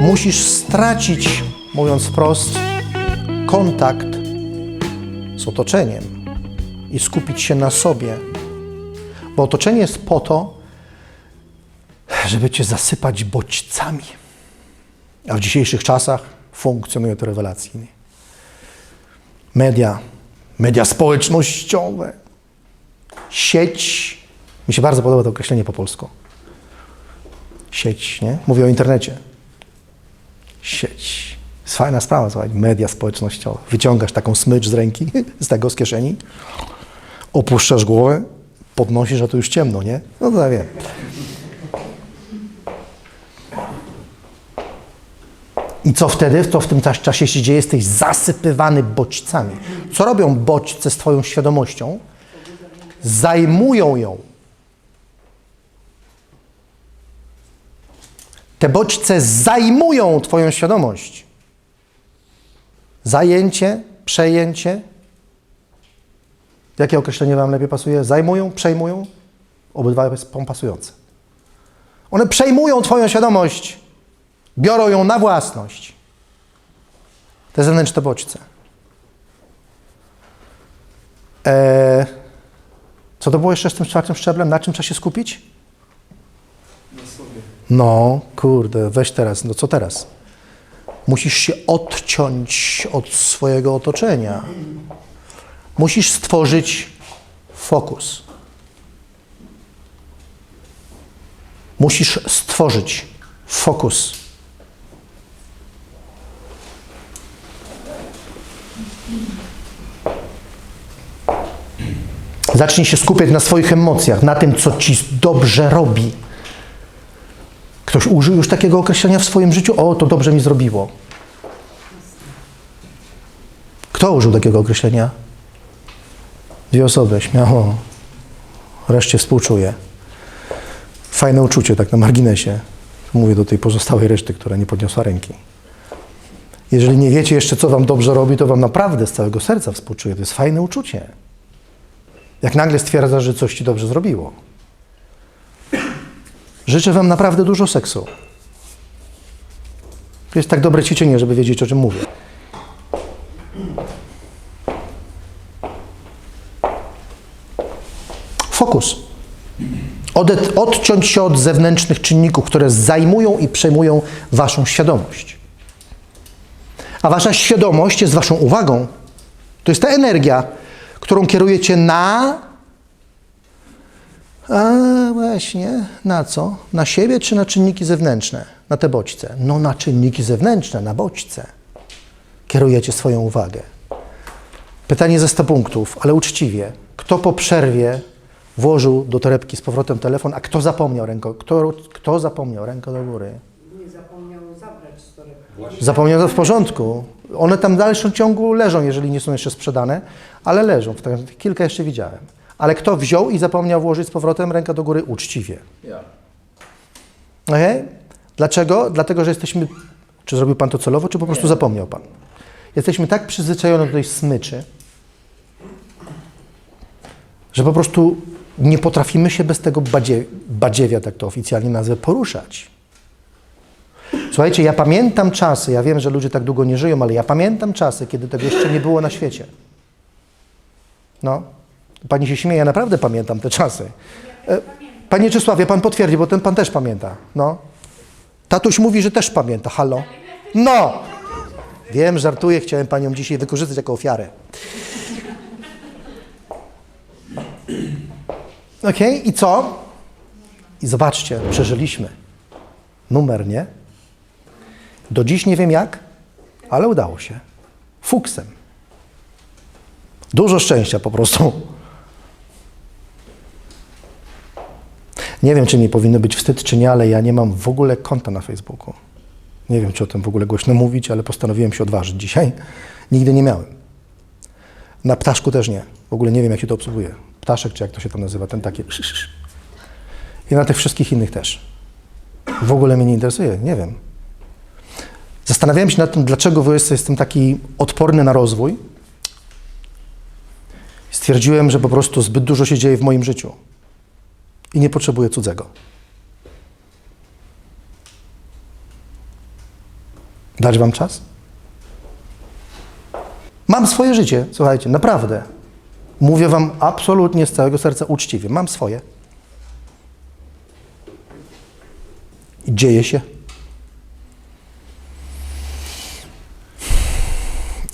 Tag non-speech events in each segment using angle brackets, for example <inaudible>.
Musisz stracić, mówiąc wprost, kontakt z otoczeniem i skupić się na sobie. Bo otoczenie jest po to, żeby cię zasypać bodźcami. A w dzisiejszych czasach funkcjonuje to rewelacyjnie. Media, media społecznościowe, sieć. Mi się bardzo podoba to określenie po polsku. Sieć, nie? Mówię o internecie. Sieć. Jest fajna sprawa, słuchaj, media społecznościowe. Wyciągasz taką smycz z ręki, <laughs> z tego, z kieszeni, opuszczasz głowę, podnosisz, a tu już ciemno, nie? No to ja wiem. I co wtedy? Co w tym czas- czasie się dzieje? Jesteś zasypywany bodźcami. Co robią bodźce z Twoją świadomością? Zajmują ją. Te bodźce zajmują Twoją świadomość. Zajęcie, przejęcie. Jakie określenie Wam lepiej pasuje? Zajmują, przejmują? Obydwa są pasujące. One przejmują Twoją świadomość, biorą ją na własność. Te zewnętrzne bodźce. Eee, co to było jeszcze z tym czwartym szczeblem? Na czym trzeba się skupić? No, kurde, weź teraz, no co teraz? Musisz się odciąć od swojego otoczenia. Musisz stworzyć fokus. Musisz stworzyć fokus. Zacznij się skupiać na swoich emocjach, na tym, co ci dobrze robi. Ktoś użył już takiego określenia w swoim życiu? O, to dobrze mi zrobiło. Kto użył takiego określenia? Dwie osoby, śmiało. Reszcie współczuję. Fajne uczucie, tak na marginesie. Mówię do tej pozostałej reszty, która nie podniosła ręki. Jeżeli nie wiecie jeszcze, co wam dobrze robi, to wam naprawdę z całego serca współczuję. To jest fajne uczucie. Jak nagle stwierdzasz, że coś ci dobrze zrobiło. Życzę Wam naprawdę dużo seksu. To jest tak dobre ćwiczenie, żeby wiedzieć, o czym mówię. Fokus. Odet, odciąć się od zewnętrznych czynników, które zajmują i przejmują Waszą świadomość. A Wasza świadomość jest Waszą uwagą. To jest ta energia, którą kierujecie na a właśnie, na co? Na siebie czy na czynniki zewnętrzne? Na te bodźce? No na czynniki zewnętrzne, na bodźce. Kierujecie swoją uwagę. Pytanie ze 100 punktów, ale uczciwie. Kto po przerwie włożył do torebki z powrotem telefon, a kto zapomniał ręką? Kto, kto zapomniał ręką do góry? Nie zapomniał zabrać z torebki. Zapomniał w porządku. One tam w dalszym ciągu leżą, jeżeli nie są jeszcze sprzedane, ale leżą. Kilka jeszcze widziałem. Ale kto wziął i zapomniał włożyć z powrotem rękę do góry uczciwie? Ja. Okej? Dlaczego? Dlatego, że jesteśmy. Czy zrobił pan to celowo, czy po prostu zapomniał pan? Jesteśmy tak przyzwyczajeni do tej smyczy, że po prostu nie potrafimy się bez tego badzie, badziewia, tak to oficjalnie nazwę, poruszać. Słuchajcie, ja pamiętam czasy, ja wiem, że ludzie tak długo nie żyją, ale ja pamiętam czasy, kiedy tego jeszcze nie było na świecie. No, pani się śmieje, ja naprawdę pamiętam te czasy. E, Panie Czesławie, pan potwierdzi, bo ten pan też pamięta. No. Tatuś mówi, że też pamięta. Halo? No! Wiem, żartuję, chciałem panią dzisiaj wykorzystać jako ofiarę. Okej, i co? I zobaczcie, przeżyliśmy. Numer, nie? Do dziś nie wiem jak, ale udało się. Fuksem. Dużo szczęścia po prostu. Nie wiem, czy mi powinno być wstyd, czy nie, ale ja nie mam w ogóle konta na Facebooku. Nie wiem, czy o tym w ogóle głośno mówić, ale postanowiłem się odważyć dzisiaj. Nigdy nie miałem. Na ptaszku też nie. W ogóle nie wiem, jak się to obsługuje. Ptaszek, czy jak to się tam nazywa, ten taki. I na tych wszystkich innych też. W ogóle mnie nie interesuje, nie wiem. Zastanawiałem się nad tym, dlaczego w OS jestem taki odporny na rozwój. Stwierdziłem, że po prostu zbyt dużo się dzieje w moim życiu. i nie potrzebuję cudzego. Dać wam czas? Mam swoje życie, słuchajcie, naprawdę. Mówię wam absolutnie z całego serca uczciwie. Mam swoje. I dzieje się.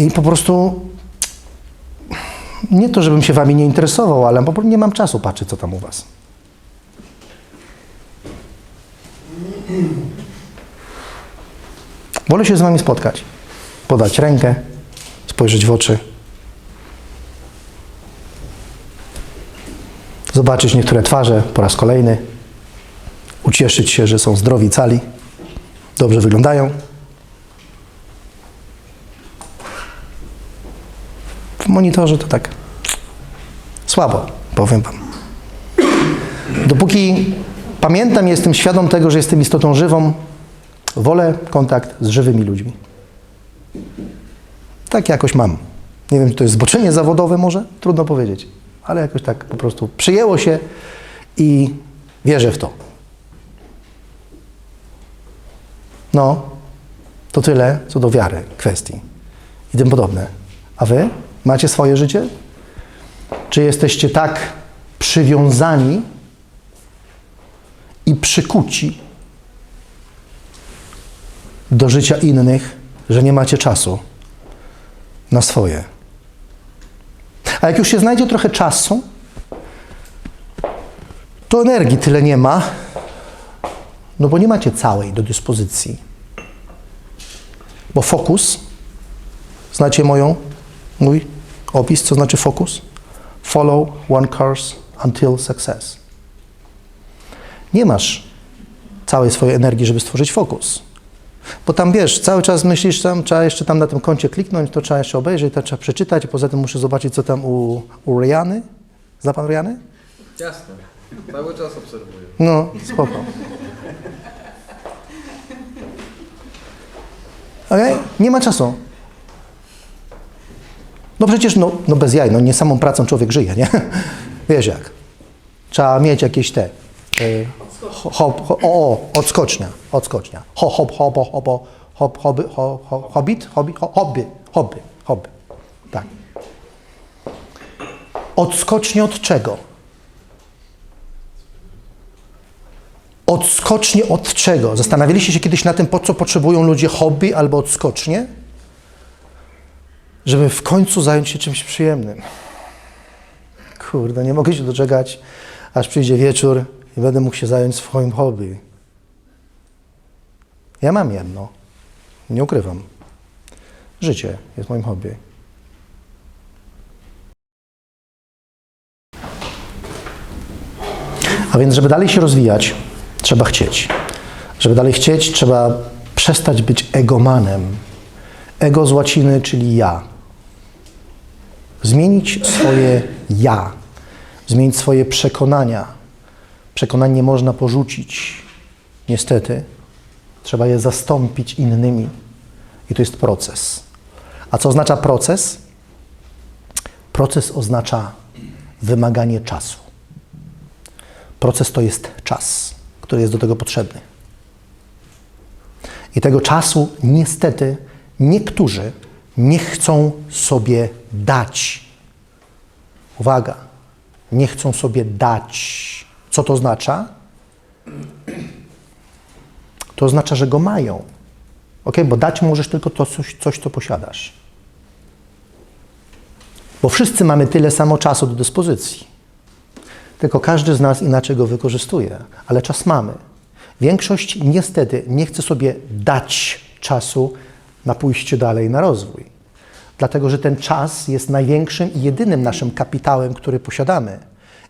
I po prostu nie to, żebym się wami nie interesował, ale po prostu nie mam czasu patrzeć, co tam u was. Wolę się z wami spotkać, podać rękę, spojrzeć w oczy, zobaczyć niektóre twarze po raz kolejny, ucieszyć się, że są zdrowi, cali, dobrze wyglądają. W monitorze to tak słabo, powiem wam. Dopóki pamiętam, jestem świadom tego, że jestem istotą żywą, wolę kontakt z żywymi ludźmi. Tak jakoś mam. Nie wiem, czy to jest zboczenie zawodowe może? Trudno powiedzieć. Ale jakoś tak po prostu przyjęło się i wierzę w to. No, to tyle co do wiary, kwestii i tym podobne. A wy macie swoje życie? Czy jesteście tak przywiązani i przykuci do życia innych, że nie macie czasu na swoje? A jak już się znajdzie trochę czasu, to energii tyle nie ma, no bo nie macie całej do dyspozycji. Bo fokus, znacie moją, mój opis, co znaczy fokus? Follow one course until success. Nie masz całej swojej energii, żeby stworzyć fokus. Bo tam wiesz, cały czas myślisz, tam trzeba jeszcze tam na tym koncie kliknąć, to trzeba jeszcze obejrzeć, to trzeba przeczytać, poza tym muszę zobaczyć, co tam u, u Riany. Zna pan Riany? Jasne. Cały czas obserwuję. No, spoko. Okej? Nie ma czasu. No przecież, no, no bez jaj, no nie samą pracą człowiek żyje, nie? Wiesz jak. Trzeba mieć jakieś te... Y, hop, hop, o, o, odskocznia, odskocznia. Ho, hop, hop, hop, hop, hop, hobby, ho, ho, hobbit, hobby, ho, hobby, hobby, hobby. Tak. Odskocznie od czego? Odskocznie od czego? Zastanawialiście się kiedyś na tym, po co potrzebują ludzie hobby albo odskocznie? Żeby w końcu zająć się czymś przyjemnym. Kurde, nie mogę się doczekać, aż przyjdzie wieczór i będę mógł się zająć swoim hobby. Ja mam jedno. Nie ukrywam. Życie jest moim hobby. A więc, żeby dalej się rozwijać, trzeba chcieć. Żeby dalej chcieć, trzeba przestać być egomanem. Ego z łaciny, czyli ja. Zmienić swoje ja. Zmienić swoje przekonania. Przekonań nie można porzucić. Niestety. Trzeba je zastąpić innymi. I to jest proces. A co oznacza proces? Proces oznacza wymaganie czasu. Proces to jest czas, który jest do tego potrzebny. I tego czasu niestety niektórzy nie chcą sobie dać. Uwaga, nie chcą sobie dać. Co to oznacza? To oznacza, że go mają. Ok, bo dać możesz tylko to coś, coś, co posiadasz. Bo wszyscy mamy tyle samo czasu do dyspozycji. Tylko każdy z nas inaczej go wykorzystuje, ale czas mamy. Większość niestety nie chce sobie dać czasu na pójście dalej, na rozwój. Dlatego, że ten czas jest największym i jedynym naszym kapitałem, który posiadamy.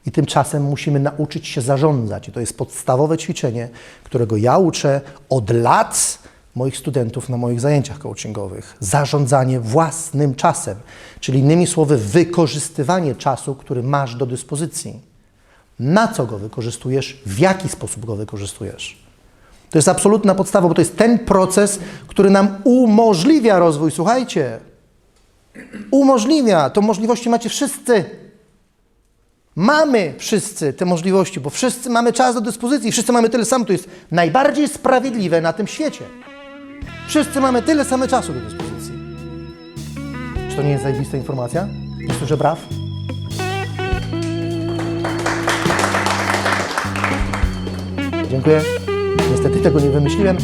I tym czasem musimy nauczyć się zarządzać. I to jest podstawowe ćwiczenie, którego ja uczę od lat moich studentów na moich zajęciach coachingowych. Zarządzanie własnym czasem, czyli innymi słowy, wykorzystywanie czasu, który masz do dyspozycji na co go wykorzystujesz, w jaki sposób go wykorzystujesz. To jest absolutna podstawa, bo to jest ten proces, który nam umożliwia rozwój. Słuchajcie, umożliwia. To możliwości macie wszyscy. Mamy wszyscy te możliwości, bo wszyscy mamy czas do dyspozycji, wszyscy mamy tyle samo. To jest najbardziej sprawiedliwe na tym świecie. Wszyscy mamy tyle samo czasu do dyspozycji. Czy to nie jest zajebista informacja? Nie słyszę braw? Dziękuję. Niestety tego nie wymyśliłem.